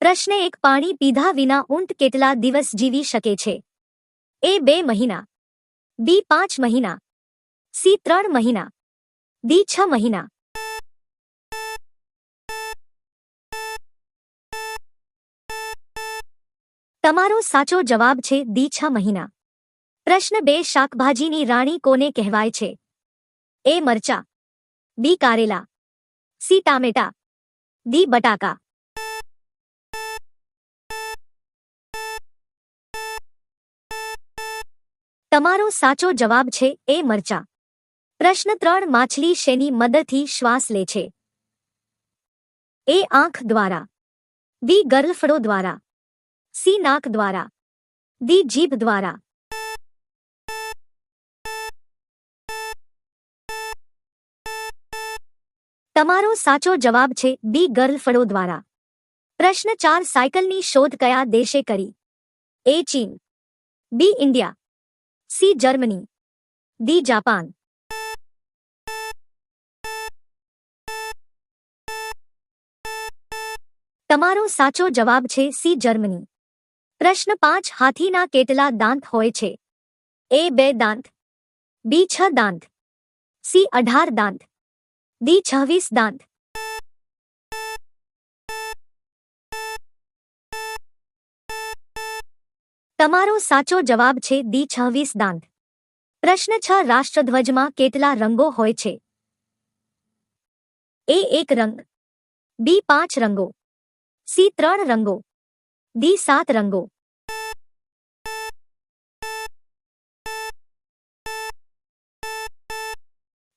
પ્રશ્ન એક પાણી પીધા વિના ઊંટ કેટલા દિવસ જીવી શકે છે? એ બે મહિના. બી પાંચ મહિના. સી ત્રણ મહિના. ડી છ મહિના. તમારો સાચો જવાબ છે દી છ મહિના. પ્રશ્ન બે શાકભાજીની રાણી કોને કહેવાય છે? એ મરચા. બી કારેલા. સી ટામેટા. ડી બટાકા. તમારો સાચો જવાબ છે, એ મરચા. પ્રશ્ન ત્રણ, માછલી શેની મદદથી શ્વાસ લે છે? એ આંખ દ્વારા. બી ગરલફડો દ્વારા. સી, નાક દ્વારા. દી જીભ દ્વારા. તમારો સાચો જવાબ છે, બી ગર્લફળો દ્વારા. પ્રશ્ન ચાર, સાયકલની શોધ કયા દેશે કરી? એ ચીન. B, India. C Germany D Japan તમારો સાચો જવાબ છે સી જર્મની. પ્રશ્ન પાંચ, હાથીના કેટલા દાંત હોય છે? એ બે દાંત. બી છ દાંત. સી અઢાર દાંત. ડી છવ્વીસ દાંત. તમારો સાચો જવાબ છે દી છવ્વીસ દાંત. પ્રશ્ન છ, રાષ્ટ્રધ્વજમાં કેટલા રંગો હોય છે? એ એક રંગ. બી પાંચ રંગો. સી ત્રણ રંગો. ડી સાત રંગો.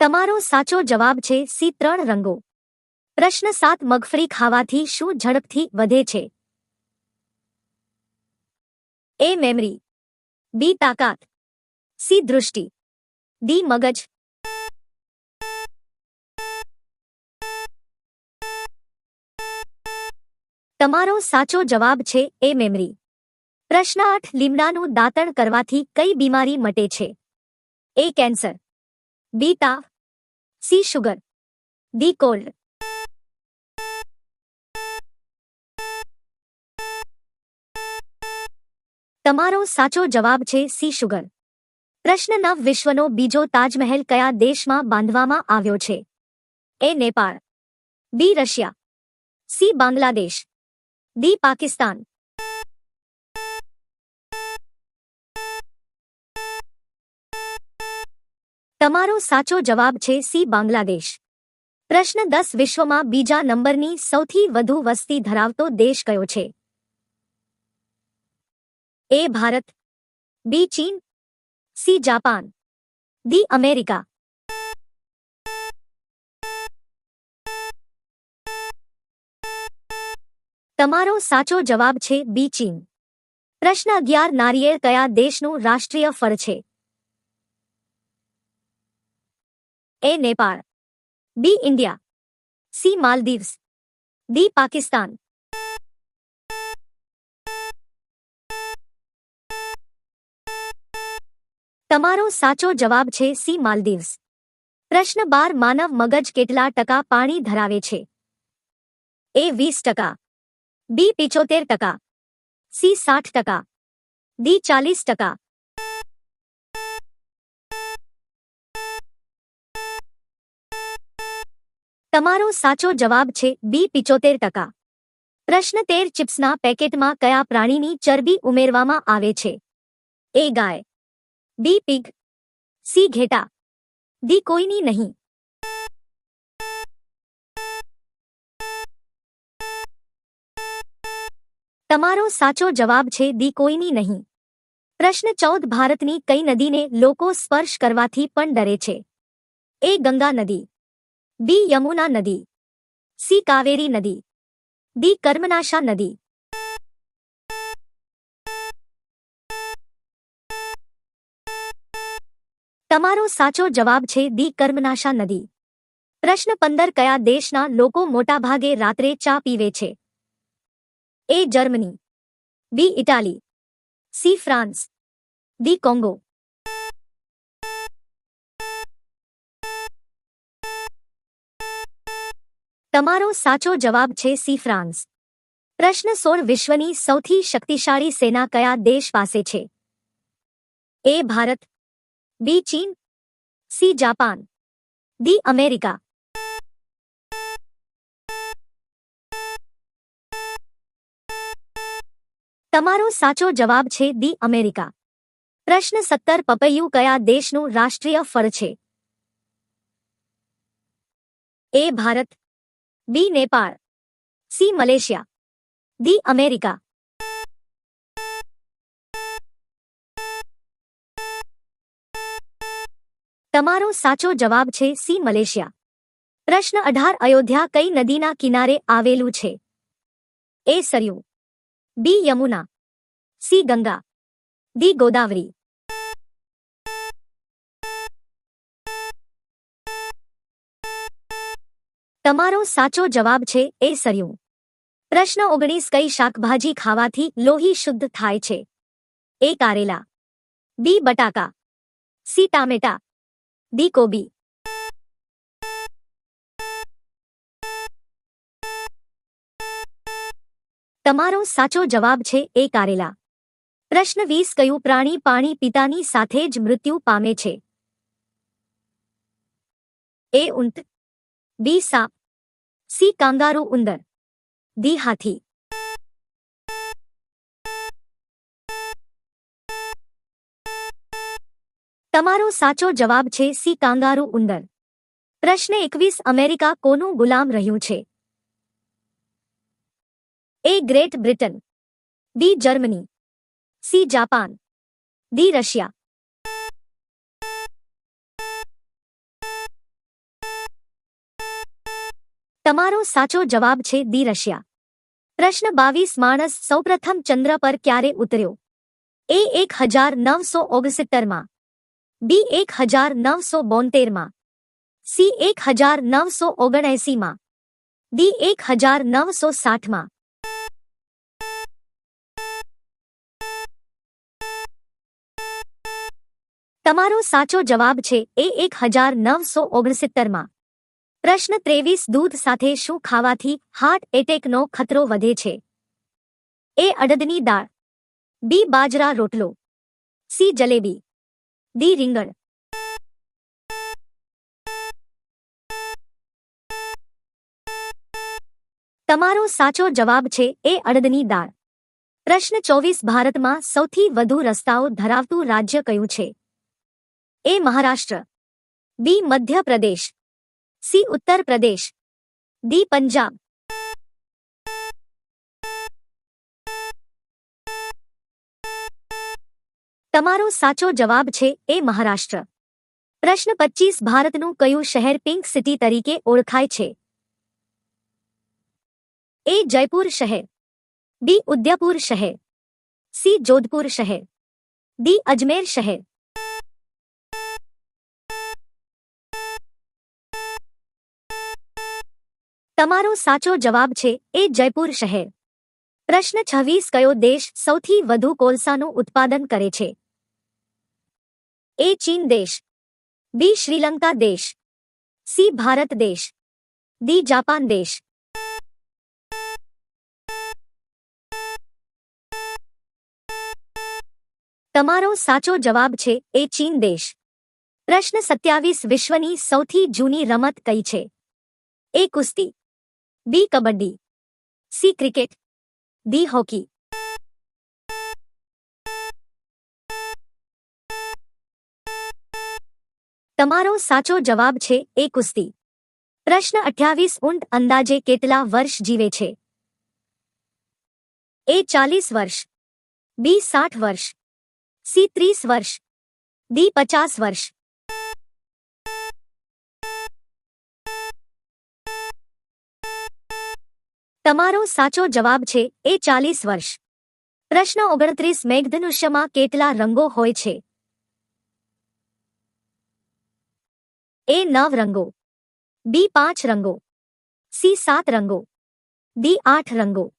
તમારો સાચો જવાબ છે સી ત્રણ રંગો. પ્રશ્ન સાત, મગફળી ખાવાથી શું ઝડપથી વધે છે? એ મેમરી બી તાકાત. સી દૃષ્ટિ. ડી મગજ. તમારો સાચો જવાબ છે એ મેમરી પ્રશ્ન આઠ, લીમડાનું દાંતણ કરવાથી કઈ બીમારી મટે છે? એ કેન્સર બી તાવ. સી શુગર ડી કોલ્ડ તમારો સાચો જવાબ છે સી શુગર. પ્રશ્ન નવ વિશ્વનો બીજો તાજમહેલ કયા દેશમાં બાંધવામાં આવ્યો છે? A Nepal. B Russia. C Bangladesh. D Pakistan. તમારો સાચો જવાબ છે સી બાંગ્લાદેશ. પ્રશ્ન દસ વિશ્વમાં બીજા નંબરની સૌથી વધુ વસ્તી ધરાવતો દેશ કયો છે? એ ભારત બી ચીન સી જાપાન ડી અમેરિકા તમારો સાચો જવાબ છે બી ચીન. પ્રશ્ન અગિયાર, નારિયેળ કયા દેશનું રાષ્ટ્રીય ફળ છે? A Nepal, B India, C Maldives, D Pakistan. તમારો સાચો જવાબ છે સી માલદીવ્સ. પ્રશ્ન બાર, માનવ મગજ કેટલા ટકા પાણી ધરાવે છે? એ વીસ ટકા. બી પિચોતેર ટકા. સી સાઠ ટકા. ડી ચાલીસ ટકા. તમારો સાચો જવાબ છે બી પિચોતેર ટકા. પ્રશ્ન તેર, ચિપ્સના પેકેટમાં કયા પ્રાણીની ચરબી ઉમેરવામાં આવે છે? એ ગાય. બી પિગ, સી ઘેટા, ડી કોઈની નહીં. તમારો સાચો જવાબ છે દી કોઈની નહીં. પ્રશ્ન ચૌદ, ભારતની કઈ નદીને લોકો સ્પર્શ કરવાથી પણ ડરે છે? એ ગંગા નદી, બી યમુના નદી, સી કાવેરી નદી, ડી કર્મનાશા નદી તમારો સાચો જવાબ છે ડી કર્મનાશા નદી. પ્રશ્ન પંદર, કયા દેશના લોકો મોટાભાગે રાત્રે ચા પીવે છે? A Germany. B Italy. C France. D Congo. તમારો સાચો જવાબ છે સી ફ્રાન્સ. પ્રશ્ન સોળ, વિશ્વની સૌથી શક્તિશાળી સેના કયા દેશ પાસે છે? એ ભારત બી ચીન સી જાપાન ડી અમેરિકા તમારો સાચો જવાબ છે દી અમેરિકા પ્રશ્ન સત્તર પપૈયું કયા દેશનું રાષ્ટ્રીય ફળ છે A Bharat B Nepal C Malaysia D America તમારો સાચો જવાબ છે સી મલેશિયા. પ્રશ્ન અઢાર, અયોધ્યા કઈ નદીના કિનારે આવેલું છે? A Saryu. B Yamuna. C Ganga. D Godavari. તમારો સાચો જવાબ છે એ સરયુ. પ્રશ્ન ઓગણીસ, કઈ શાકભાજી ખાવાથી લોહી શુદ્ધ થાય છે? એ કારેલા. બી બટાકા. સી ટામેટા. ડી કોબી તમારો સાચો જવાબ છે એ કારેલા. પ્રશ્ન વીસ, કયું પ્રાણી પાણી પિતાની સાથે જ મૃત્યુ પામે છે? એ ઉંત બી સાપ સી કાંગારૂ ઉંદર દી હાથી. તમારો સાચો જવાબ છે સી કાંગારૂ ઉંદર. પ્રશ્ન એકવીસ, અમેરિકા કોનું ગુલામ રહ્યું છે? A Great Britain. B Germany. C Japan. D Russia. તમારો સાચો જવાબ છે દી રશિયા. પ્રશ્ન બાવીસ, માણસ સૌપ્રથમ ચંદ્ર પર ક્યારે ઉતર્યો? એ એક હજાર નવસો ઓગસિત્તરમાં બી એક હજાર નવસો બોતેરમાં સી એક હજાર નવસો ઓગણએંસીમાં ડી એક હજાર નવસો સાઠમાં તમારો સાચો જવાબ છે એ એક હજાર નવસો ઓગણસિત્તરમાં પ્રશ્ન ત્રેવીસ દૂધ સાથે શું ખાવાથી હાર્ટ એટેકનો ખતરો વધે છે? એ અડદની દાળ. બી બાજરા રોટલો. સી જલેબી. ડી રીંગણ. તમારો સાચો જવાબ છે એ અડદની દાળ. પ્રશ્ન ચોવીસ ભારતમાં સૌથી વધુ રસ્તાઓ ધરાવતું રાજ્ય કયું છે? A Maharashtra. B Madhya Pradesh. C Uttar Pradesh D Punjab. તમારો સાચો જવાબ છે, એ મહારાષ્ટ્ર. પ્રશ્ન પચીસ ભારતનું કયું શહેર પિંક સિટી તરીકે ઓળખાય છે? એ જયપુર શહેર. બી ઉદયપુર શહેર. સી જોધપુર શહેર. ડી અજમેર શહેર. તમારો સાચો જવાબ છે, એ જયપુર શહેર. પ્રશ્ન છવ્વીસ, કયો દેશ સૌથી વધુ કોલસાનું ઉત્પાદન કરે છે? એ ચીન દેશ બી શ્રીલંકા દેશ સી ભારત દેશ ડી જાપાન દેશ તમારો સાચો જવાબ છે એ ચીન દેશ પ્રશ્ન સત્યાવીસ વિશ્વની સૌથી જૂની રમત કઈ છે એ કુસ્તી B kabaddi C cricket D hockey તમારો સાચો જવાબ છે, એ કુસ્તી. પ્રશ્ન અઠ્યાવીસ ઊંટ અંદાજે કેટલા વર્ષ જીવે છે? એ ચાલીસ વર્ષ. બી સાઠ વર્ષ. સી ત્રીસ વર્ષ. ડી પચાસ વર્ષ. તમારો સાચો જવાબ છે, એ ચાલીસ વર્ષ. પ્રશ્ન ઓગણત્રીસ મેઘધનુષ્યમાં કેટલા રંગો હોય છે? એ નવ રંગો બી પાંચ રંગો સી સાત રંગો ડી આઠ રંગો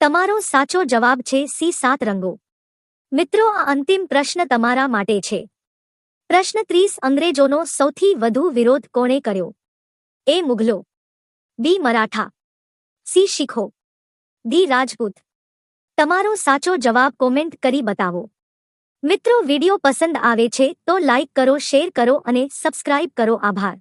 તમારો સાચો જવાબ છે સી સાત રંગો. મિત્રો, આ અંતિમ પ્રશ્ન તમારા માટે છે. પ્રશ્ન ત્રીસ, અંગ્રેજોનો સૌથી વધુ વિરોધ કોણે કર્યો? એ મુઘલો બી મરાઠા સી શીખો ડી રાજપૂત. તમારો સાચો જવાબ કોમેન્ટ કરી બતાવો. મિત્રો, વિડિયો પસંદ આવે છે તો લાઇક કરો શેર કરો અને સબસ્ક્રાઇબ કરો. આભાર.